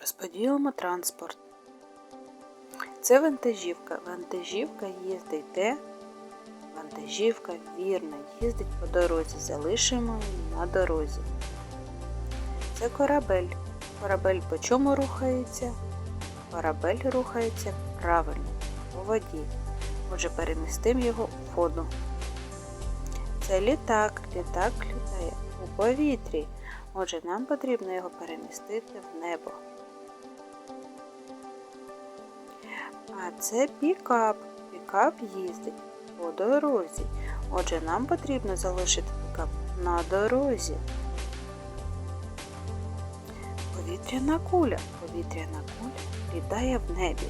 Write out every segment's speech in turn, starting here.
Розподілимо транспорт. Це вантажівка. Вантажівка їздить де? Вантажівка вірно їздить по дорозі. Залишимо її на дорозі. Це корабель. Корабель по чому рухається? Корабель рухається правильно, по воді. Отже, перемістимо його у воду. Це літак. Літак літає у повітрі. Отже, нам потрібно його перемістити в небо. А це пікап. Пікап їздить по дорозі. Отже, нам потрібно залишити пікап на дорозі. Повітряна куля. Повітряна куля літає в небі.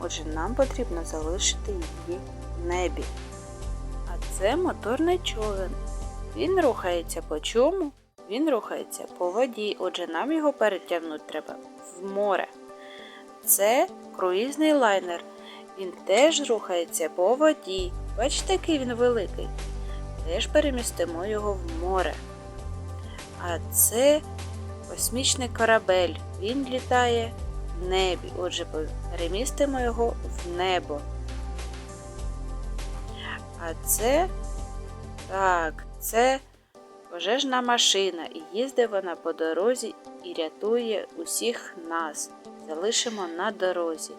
Отже, нам потрібно залишити її в небі. А це моторний човен. Він рухається по чому? Він рухається по воді. Отже, нам його перетягнути треба в море. Це круїзний лайнер. Він теж рухається по воді. Бачите, який він великий. Теж перемістимо його в море. А це космічний корабель. Він літає в небі. Отже, перемістимо його в небо. А це так, це пожежна машина. І їздить вона по дорозі і рятує усіх нас. Залишимо на дорозі.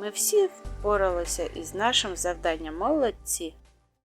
Ми всі впоралися із нашим завданням молодці.